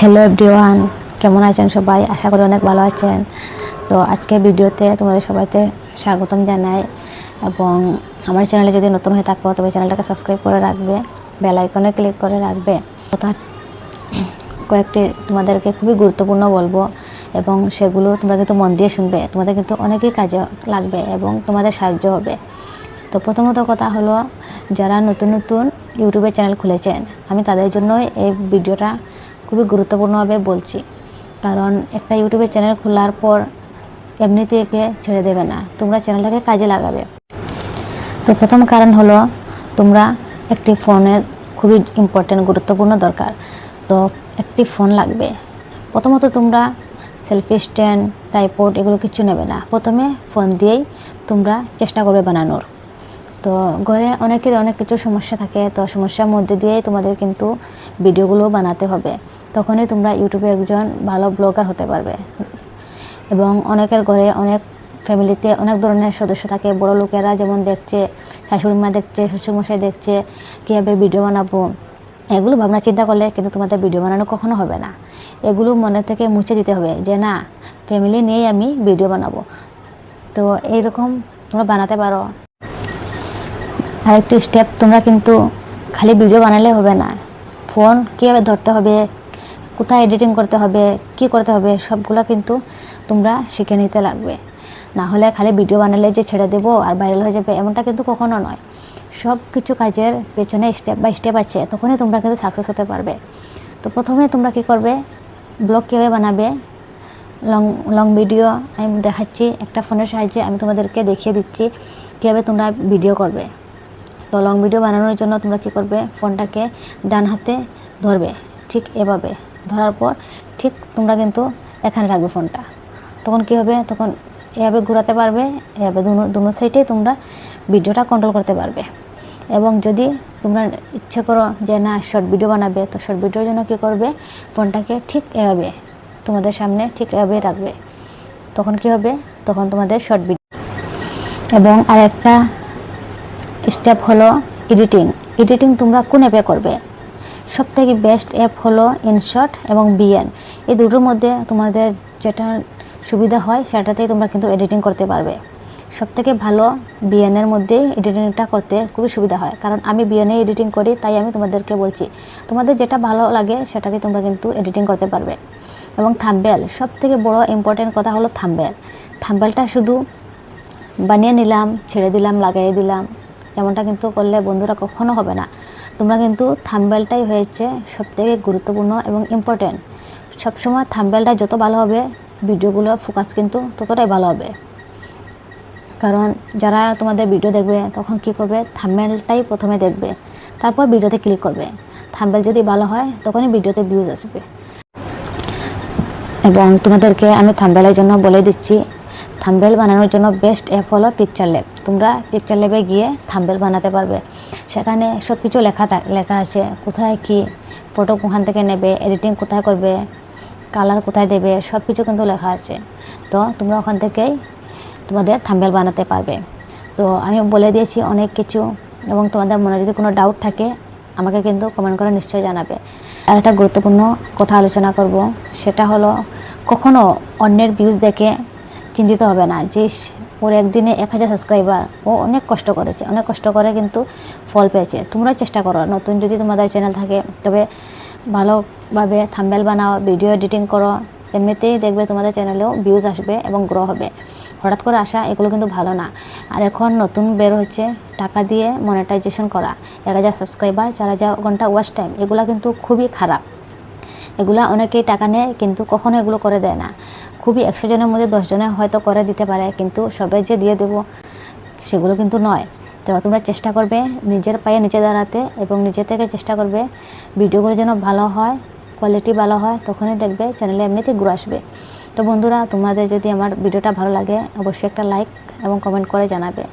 Hello everyone, কেমন আছেন সবাই? আশা করি অনেক ভালো আছেন। তো আজকে ভিডিওতে তোমাদের সবাইকে স্বাগতম জানাই এবং আমার চ্যানেলে যদি নতুন হয়ে থাকো, তবে চ্যানেলটাকে সাবস্ক্রাইব করে রাখবে, বেল আইকনে ক্লিক করে রাখবে। কথা কয়েকটি তোমাদেরকে খুবই গুরুত্বপূর্ণ বলব এবং সেগুলো তোমরা কিন্তু মন দিয়ে শুনবে। তোমাদের কিন্তু অনেকই কাজে লাগবে এবং তোমাদের সাহায্য হবে। তো প্রথমত কথা হলো, যারা নতুন নতুন ইউটিউবে চ্যানেল খুলেছেন, আমি তাদের জন্য এই ভিডিওটা খুবই গুরুত্বপূর্ণভাবে বলছি। কারণ একটা ইউটিউবে চ্যানেল খোলার পর এমনি থেকে ছেড়ে দেবে না। তোমরা চ্যানেলটাকে কাজে লাগাবে। তো প্রথম কারণ হলো, তোমরা একটি ফোনের খুবই ইম্পর্টেন্ট গুরুত্বপূর্ণ দরকার। তো একটি ফোন লাগবে। প্রথমত তোমরা সেলফি স্ট্যান্ড টাইপোড এগুলো কিছু নেবে না। প্রথমে ফোন দিয়েই তোমরা চেষ্টা করবে বানানোর। তো ঘরে অনেকের অনেক কিছু সমস্যা থাকে। তো সমস্যার মধ্যে দিয়েই তোমাদের কিন্তু ভিডিওগুলো বানাতে হবে। তখনই তোমরা ইউটিউবে একজন ভালো ব্লগার হতে পারবে। এবং অনেকের ঘরে অনেক ফ্যামিলিতে অনেক ধরনের সদস্য থাকে। বড় লোকেরা যেমন দেখছে, শাশুড়ি মা দেখছে, শ্বশুরমশাই দেখছে, কীভাবে ভিডিও বানাবো। এগুলো ভাবনা চিন্তা করলে কিন্তু তোমাদের ভিডিও বানানো কখনো হবে না। এগুলো মনে থেকে মুছে দিতে হবে যে, না, ফ্যামিলি নিয়েই আমি ভিডিও বানাবো। তো এইরকম তোমরা বানাতে পারো। আরেকটি স্টেপ, তোমরা কিন্তু খালি ভিডিও বানালে হবে না। ফোন কীভাবে ধরতে হবে কোথায় এডিটিং করতে হবে, কি করতে হবে, সবগুলো কিন্তু তোমরা শিখে নিতে লাগবে। না হলে খালি ভিডিও বানালে যে ছেড়ে দেবো আর ভাইরাল হয়ে যাবে এমনটা কিন্তু কখনো নয়। সব কিছু কাজের পেছনে স্টেপ বাই স্টেপ আছে, তখনই তোমরা কিন্তু সাকসেস হতে পারবে। তো প্রথমে তোমরা কি করবে? ব্লগ কীভাবে বানাবে? লং লং ভিডিও আমি দেখাচ্ছি একটা ফোনের সাহায্যে আমি তোমাদেরকে দেখিয়ে দিচ্ছি কীভাবে তোমরা ভিডিও করবে। তো লং ভিডিও বানানোর জন্য তোমরা কী করবে? ফোনটাকে ডান হাতে ধরবে, ঠিক এভাবে। ধরার পর ঠিক তোমরা কিন্তু এখানে রাখবে ফোনটা। তখন কী হবে? তখন এভাবে ঘোরাতে পারবে, এভাবে দুনো সাইডে তোমরা ভিডিওটা কন্ট্রোল করতে পারবে। এবং যদি তোমরা ইচ্ছে করো যে না শর্ট ভিডিও বানাবে, তো শর্ট ভিডিওর জন্য কী করবে? ফোনটাকে ঠিক এভাবে তোমাদের সামনে ঠিক এভাবে রাখবে। তখন কি হবে? তখন তোমাদের শর্ট ভিডিও এবং আরেকটা স্টেপ হলো এডিটিং এডিটিং তোমরা কোন অ্যাপে করবে? সব থেকে বেস্ট অ্যাপ হলো ইনশট এবং বিএন এই দুটোর মধ্যে তোমাদের যেটা সুবিধা হয়, সেটাতেই তোমরা কিন্তু এডিটিং করতে পারবে। সব থেকে ভালো বিএনের মধ্যেই এডিটিংটা করতে খুবই সুবিধা হয়। কারণ আমি বিএনে এডিটিং করি, তাই আমি তোমাদেরকে বলছি, তোমাদের যেটা ভালো লাগে সেটাকে তোমরা কিন্তু এডিটিং করতে পারবে। এবং থাম্বেল সব থেকে বড় ইম্পর্টেন্ট কথা হলো থাম্বেল থাম্বেলটা শুধু বানিয়ে নিলাম, ছেড়ে দিলাম, লাগাই দিলাম এমনটা কিন্তু করলে বন্ধুরা কখনো হবে না। তোমরা কিন্তু থাম্বেলটাই হয়েছে সবথেকে গুরুত্বপূর্ণ এবং ইম্পর্টেন্ট সবসময় থাম্বেলটা যত ভালো হবে, ভিডিওগুলো ফোকাস কিন্তু ততটাই ভালো হবে। কারণ যারা তোমাদের ভিডিও দেখবে, তখন কি করবে? থাম্বেলটাই প্রথমে দেখবে, তারপর ভিডিওতে ক্লিক করবে। থাম্বেল যদি ভালো হয়, তখনই ভিডিওতে ভিউজ আসবে। এবং তোমাদেরকে আমি থাম্বেলের জন্য বলে দিচ্ছি থাম্বেল বানানোর জন্য বেস্ট অ্যাপ হলো পিকচার ল্যাব তোমরা পিকচার ল্যাবে গিয়ে থাম্বেল বানাতে পারবে। সেখানে সব কিছু লেখা লেখা আছে। কোথায় কি ফটো কোখান থেকে নেবে এডিটিং কোথায় করবে কালার কোথায় দেবে সব কিছু কিন্তু লেখা আছে। তো তোমরা ওখান থেকেই তোমাদের থাম্বেল বানাতে পারবে। তো আমি বলে দিয়েছি অনেক কিছু এবং তোমাদের মনে যদি কোনো ডাউট থাকে, আমাকে কিন্তু কমেন্ট করে নিশ্চয়ই জানাবে। আর একটা গুরুত্বপূর্ণ কথা আলোচনা করব, সেটা হলো কখনো অন্যের ভিউজ দেখে চিন্তিত হবে না যে ওর একদিনে এক হাজার সাবস্ক্রাইবার ও অনেক কষ্ট করেছে, অনেক কষ্ট করে কিন্তু ফল পেয়েছে। তোমরা চেষ্টা করো, নতুন যদি তোমাদের চ্যানেল থাকে, তবে ভালোভাবে থাম্বেল বানাও ভিডিও এডিটিং করো, এমনিতেই দেখবে তোমাদের চ্যানেলেও ভিউজ আসবে এবং গ্রো হবে। হঠাৎ করে আসা এগুলো কিন্তু ভালো না। আর এখন নতুন বের হচ্ছে, টাকা দিয়ে মনিটাইজেশন করা, এক হাজার সাবস্ক্রাইবার চার হাজার ঘণ্টা ওয়াচ টাইম এগুলো কিন্তু খুবই খারাপ। এগুলা অনেকেই টাকা নেয় কিন্তু কখনো এগুলো করে দেয় না। খুবই একশো জনের মধ্যে দশ জনে হয়তো করে দিতে পারে, কিন্তু সবাই যে দিয়ে দেবো সেগুলো কিন্তু নয়। তো তোমরা চেষ্টা করবে নিজের পায়ে নিচে দাঁড়াতে এবং নিজে থেকে চেষ্টা করবে ভিডিওগুলো যেন ভালো হয় কোয়ালিটি ভালো হয়, তখনই দেখবে চ্যানেলে এমনিতেই ঘুরে আসবে। তো বন্ধুরা, তোমাদের যদি আমার ভিডিওটা ভালো লাগে, অবশ্যই একটা লাইক এবং কমেন্ট করে জানাবে।